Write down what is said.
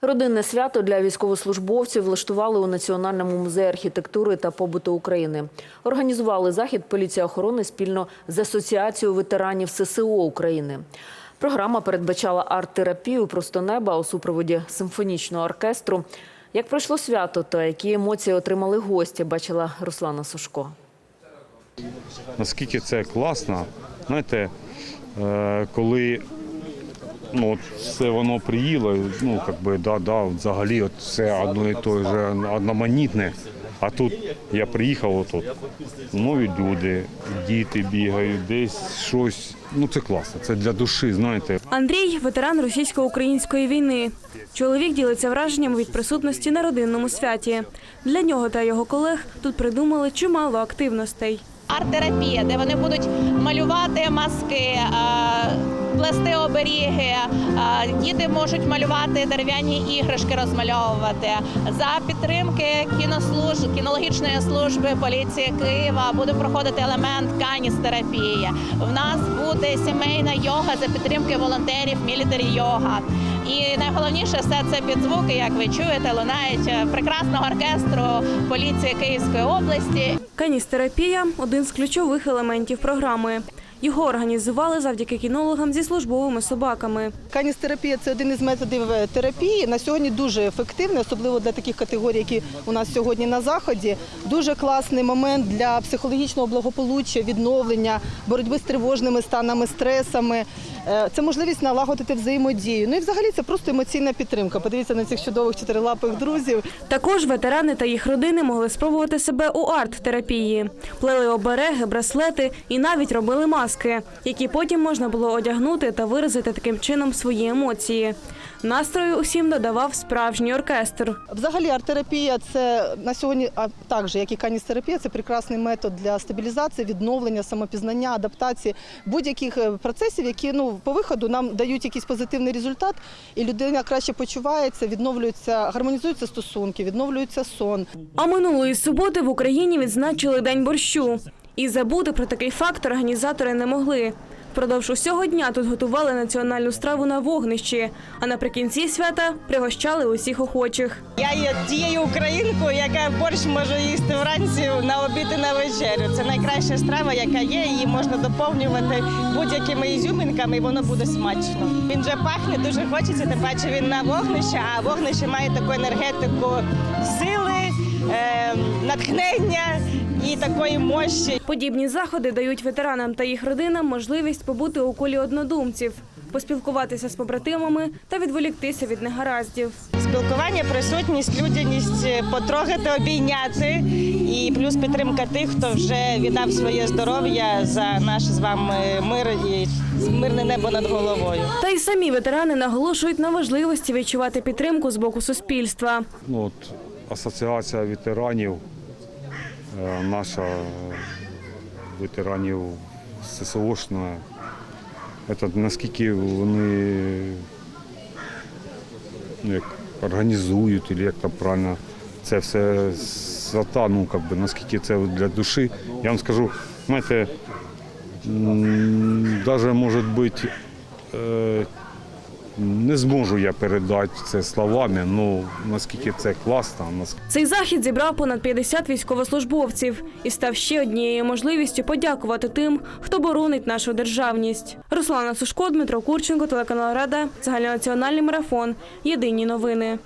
Родинне свято для військовослужбовців влаштували у Національному музеї архітектури та побуту України. Організували захід поліція охорони спільно з Асоціацією ветеранів ССО України. Програма передбачала арт-терапію просто неба у супроводі симфонічного оркестру. Як пройшло свято та які емоції отримали гості, бачила Руслана Сушко. наскільки це класно. Знаєте, е, коли ну, все воно приїло, ну, как би, да, да, взагалі от все одно і те ж одноманітне. А тут я приїхав, отут, нові люди, діти бігають, десь щось. Ну це класно, це для душі, знаєте. Андрій ветеран російсько-української війни. Чоловік ділиться враженнями від присутності на родинному святі. Для нього та його колег тут придумали чимало активностей. арт-терапія, де вони будуть малювати маски, плести оберіги. е, Діти можуть малювати дерев'яні іграшки, розмальовувати. За підтримки кінослужб, кінологічної служби поліції Києва буде проходити елемент каністерапії. В нас буде сімейна йога за підтримки волонтерів мілітарі йога. І найголовніше все це під звуки, як ви чуєте, лунають е, прекрасного оркестру поліції Київської області. Каністерапія один з ключових елементів програми. Його організували завдяки кінологам зі службовими собаками. Каністерапія це один із методів е, терапії. На сьогодні дуже ефективний, особливо для таких категорій, які у нас сьогодні на заході. Дуже класний момент для психологічного благополуччя, відновлення, боротьби з тривожними станами, стресами. Е, Це можливість налагодити взаємодію. Ну і взагалі це просто емоційна підтримка. Подивіться на цих чудових чотирилапих друзів. Також ветерани та їх родини могли спробувати себе у арт-терапії. Плели обереги, браслети і навіть робили маски, які потім можна було одягнути та виразити таким чином свої емоції. Настрою усім додавав справжній оркестр. Взагалі арт-терапія це на сьогодні, а також як і каністерапія, це прекрасний метод для стабілізації, відновлення, самопізнання, адаптації будь-яких е, процесів, які ну по виходу нам дають якийсь позитивний результат, і людина краще почувається, відновлюються, гармонізуються стосунки, відновлюється сон. А минулої суботи в Україні відзначили День борщу. І забути про такий факт організатори не могли. Впродовж усього дня тут готували національну страву на вогнищі, а наприкінці свята пригощали усіх охочих. Я є тією українкою, яка борщ може їсти вранці на обід і на вечерю. Це найкраща страва, яка є. Її можна доповнювати будь-якими ізюмінками, і воно буде смачно. Він вже пахне, дуже хочеться. Тим паче він на вогнище, а вогнище має таку енергетику сили, е, натхнення і такої мощі. Подібні заходи дають ветеранам та їх родинам можливість побути у колі однодумців, поспілкуватися з побратимами та відволіктися від негараздів. Спілкування, присутність, людяність, потрогати, обійняти і плюс підтримка тих, хто вже віддав своє здоров'я за наш з вами мир і мирне небо над головою. Та й самі ветерани наголошують на важливості відчувати підтримку з боку суспільства. Ну, от, асоціація ветеранів, е, наша е, ветеранів ССОшна, це наскільки вони ну, як, організують, як там правильно, це все свята, ну, как би, наскільки це для душі. Я вам скажу, знаєте, навіть може бути, е, не зможу я передати це словами, ну наскільки це класно, Цей захід зібрав понад 50 військовослужбовців і став ще однією можливістю подякувати тим, хто боронить нашу державність. Руслана Сушко, Дмитро Курченко, телеканал Рада, загальнонаціональний марафон. Єдині новини.